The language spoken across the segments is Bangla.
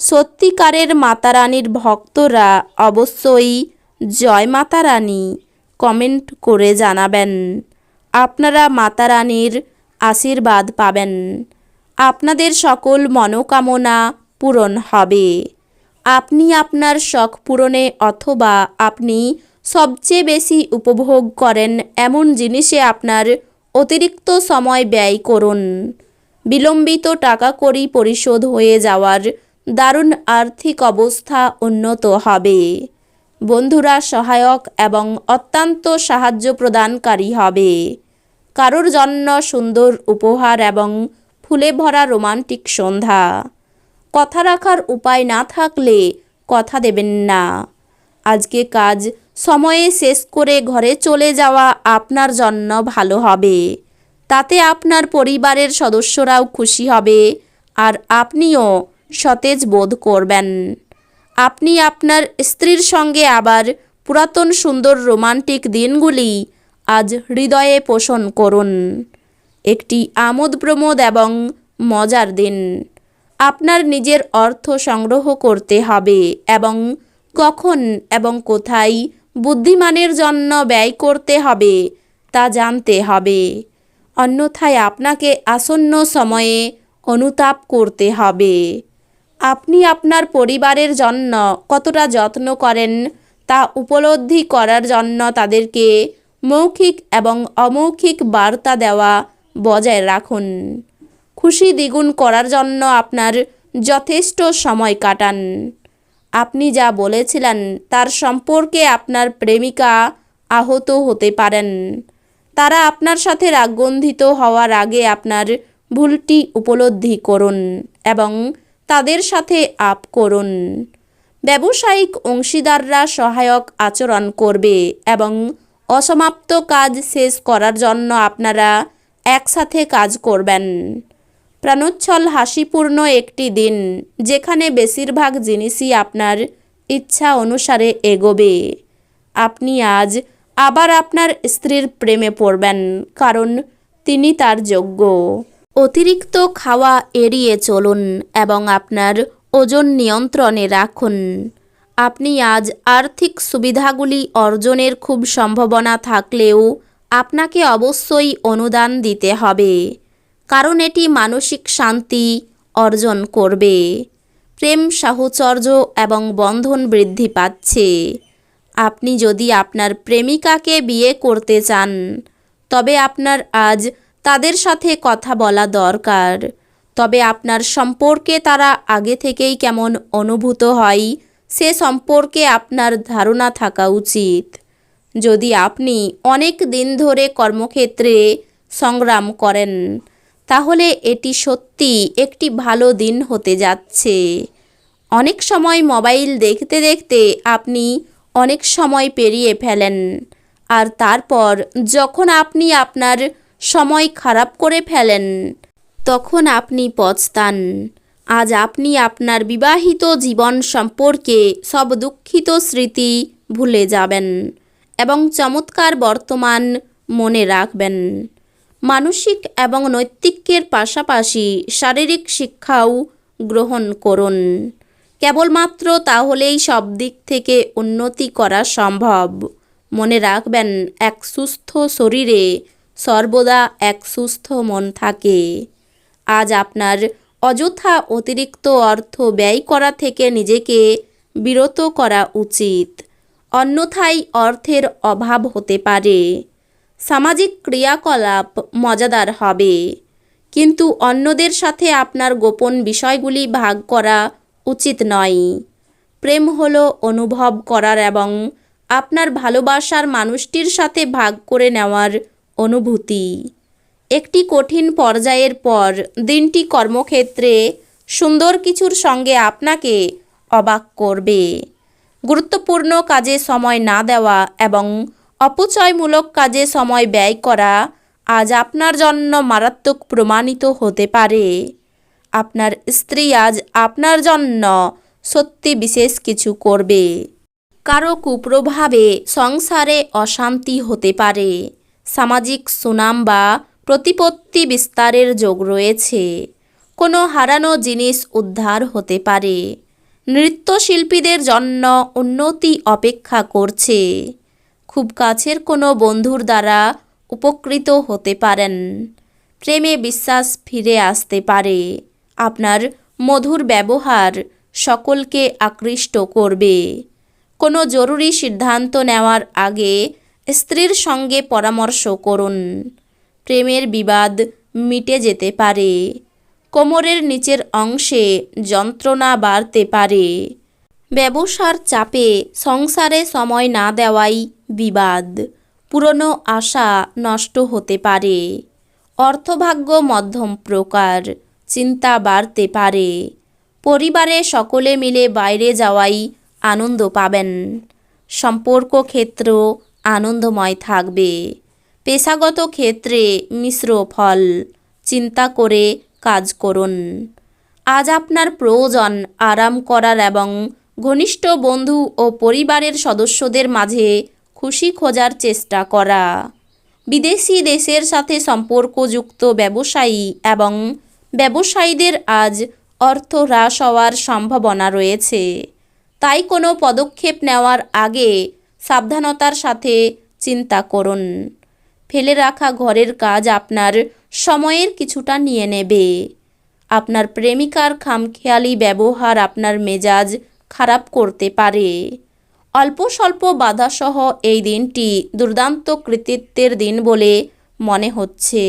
সত্যিকারের মাতারানীর ভক্তরা অবশ্যই জয় মাতারানী কমেন্ট করে জানাবেন। আপনারা মাতারানীর আশীর্বাদ পাবেন। আপনাদের সকল মনোকামনা পূরণ হবে। আপনি আপনার শখ পূরণে অথবা আপনি সবচেয়ে বেশি উপভোগ করেন এমন জিনিসে আপনার অতিরিক্ত সময় ব্যয় করুন। বিলম্বিত টাকা কড়ি পরিশোধ হয়ে যাওয়ার দারুণ আর্থিক অবস্থা উন্নত হবে। বন্ধুরা সহায়ক এবং অত্যন্ত সাহায্য প্রদানকারী হবে। কারোর জন্য সুন্দর উপহার এবং ফুলে ভরা রোমান্টিক সন্ধ্যা। কথা রাখার উপায় না থাকলে কথা দেবেন না। আজকে কাজ সময়ে শেষ করে ঘরে চলে যাওয়া আপনার জন্য ভালো হবে। তাতে আপনার পরিবারের সদস্যরাও খুশি হবে আর আপনিও সতেজ বোধ করবেন। আপনি আপনার স্ত্রীর সঙ্গে আবার পুরাতন সুন্দর রোমান্টিক দিনগুলি আজ হৃদয়ে পোষণ করুন। একটি আমোদ প্রমোদ এবং মজার দিন। আপনার নিজের অর্থ সংগ্রহ করতে হবে এবং কখন এবং কোথায় বুদ্ধিমানের জন্য ব্যয় করতে হবে তা জানতে হবে। অন্যথায় আপনাকে আসন্ন সময়ে অনুতাপ করতে হবে। আপনি আপনার পরিবারের জন্য কতটা যত্ন করেন তা উপলব্ধি করার জন্য তাদেরকে মৌখিক এবং অমৌখিক বার্তা দেওয়া বজায় রাখুন। খুশি দ্বিগুণ করার জন্য আপনার যথেষ্ট সময় কাটান। আপনি যা বলেছিলেন তার সম্পর্কে আপনার প্রেমিকা আহত হতে পারেন। তারা আপনার সাথে রাগগন্ধিত হওয়ার আগে আপনার ভুলটি উপলব্ধি করুন এবং তাদের সাথে আপ করুন। ব্যবসায়িক অংশীদাররা সহায়ক আচরণ করবে এবং অসমাপ্ত কাজ শেষ করার জন্য আপনারা একসাথে কাজ করবেন। প্রাণোচ্ছল হাসিপূর্ণ একটি দিন, যেখানে বেশিরভাগ জিনিসই আপনার ইচ্ছা অনুসারে এগোবে। আপনি আজ আবার আপনার স্ত্রীর প্রেমে পড়বেন, কারণ তিনি তার যোগ্য। অতিরিক্ত খাওয়া এড়িয়ে চলুন এবং আপনার ওজন নিয়ন্ত্রণে রাখুন। আপনি আজ আর্থিক সুবিধাগুলি অর্জনের খুব সম্ভাবনা থাকলেও আপনাকে অবশ্যই অনুদান দিতে হবে, কারণ এটি মানসিক শান্তি অর্জন করবে। প্রেম, সাহচর্য এবং বন্ধন বৃদ্ধি পাচ্ছে। আপনি যদি আপনার প্রেমিকাকে বিয়ে করতে চান, তবে আপনার আজ তাদের সাথে কথা বলা দরকার। তবে আপনার সম্পর্কে তারা আগে থেকেই কেমন অনুভূত হয়, সে সম্পর্কে আপনার ধারণা থাকা উচিত। যদি আপনি অনেক দিন ধরে কর্মক্ষেত্রে সংগ্রাম করেন, তাহলে এটি সত্যি একটি ভালো দিন হতে যাচ্ছে। অনেক সময় মোবাইল দেখতে দেখতে আপনি অনেক সময় পেরিয়ে ফেলেন, আর তারপর যখন আপনি আপনার সময় খারাপ করে ফেলেন। তখন আপনি পচতান আজ আপনি আপনার বিবাহিত জীবন সম্পর্কে সব দুঃখিত স্মৃতি ভুলে যাবেন এবং চমৎকার বর্তমান মনে রাখবেন। মানসিক এবং নৈতিকের পাশাপাশি শারীরিক শিক্ষাও গ্রহণ করুন। কেবলমাত্র তাহলেই সব দিক থেকে উন্নতি করা সম্ভব। মনে রাখবেন, এক সুস্থ শরীরে সর্বদা এক সুস্থ মন থাকে। আজ আপনার অযথা অতিরিক্ত অর্থ ব্যয় করা থেকে নিজেকে বিরত করা উচিত। অন্যথায় অর্থের অভাব হতে পারে। সামাজিক ক্রিয়াকলাপ মজাদার হবে। কিন্তু অন্যদের সাথে আপনার গোপন বিষয়গুলি ভাগ করা উচিত নয়। প্রেম হল অনুভব করার এবং আপনার ভালোবাসার মানুষটির সাথে ভাগ করে নেওয়ার অনুভূতি। একটি কঠিন পর্যায়ের পর দিনটি কর্মক্ষেত্রে সুন্দর কিছুর সঙ্গে আপনাকে অবাক করবে। গুরুত্বপূর্ণ কাজে সময় না দেওয়া এবং অপচয়মূলক কাজে সময় ব্যয় করা আজ আপনার জন্য মারাত্মক প্রমাণিত হতে পারে। আপনার স্ত্রী আজ আপনার জন্য সত্যি বিশেষ কিছু করবে। কারও কুপ্রভাবে সংসারে অশান্তি হতে পারে। সামাজিক সুনাম বা প্রতিপত্তি বিস্তারের যোগ রয়েছে। কোনো হারানো জিনিস উদ্ধার হতে পারে। নৃত্যশিল্পীদের জন্য উন্নতি অপেক্ষা করছে। খুব কাছের কোনো বন্ধুর দ্বারা উপকৃত হতে পারেন। প্রেমে বিশ্বাস ফিরে আসতে পারে। আপনার মধুর ব্যবহার সকলকে আকৃষ্ট করবে। কোনো জরুরি সিদ্ধান্ত নেওয়ার আগে স্ত্রীর সঙ্গে পরামর্শ করুন। প্রেমের বিবাদ মিটে যেতে পারে। কোমরের নিচের অংশে যন্ত্রণা বাড়তে পারে। ব্যবসার চাপে সংসারে সময় না দেওয়াই বিবাদ। পুরনো আশা নষ্ট হতে পারে। অর্থভাগ্য মধ্যম প্রকার, চিন্তা বাড়তে পারে। পরিবারে সকলে মিলে বাইরে যাওয়াই আনন্দ পাবেন। সম্পর্ক ক্ষেত্র আনন্দময় থাকবে। পেশাগত ক্ষেত্রে মিশ্র ফল। চিন্তা করে কাজ করুন। আজ আপনার প্রয়োজন আরাম করার এবং ঘনিষ্ঠ বন্ধু ও পরিবারের সদস্যদের মাঝে খুশি খোঁজার চেষ্টা করা। বিদেশি দেশের সাথে সম্পর্কযুক্ত ব্যবসায়ী এবং ব্যবসায়ীদের আজ অর্থ হ্রাস হওয়ার সম্ভাবনা রয়েছে। তাই কোনো পদক্ষেপ নেওয়ার আগে সাবধানতার সাথে চিন্তা করুন। ফেলে রাখা ঘরের কাজ আপনার সময়ের কিছুটা নিয়ে নেবে। আপনার প্রেমিকার খামখেয়ালি ব্যবহার আপনার মেজাজ খারাপ করতে পারে। অল্প স্বল্প বাধাসহ এই দিনটি দুর্দান্ত কৃতিত্বের দিন বলে মনে হচ্ছে।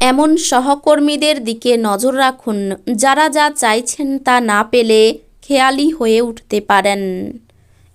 এমন সহকর্মীদের দিকে নজর রাখুন, যারা যা চাইছেন তা না পেলে খেয়ালি হয়ে উঠতে পারেন।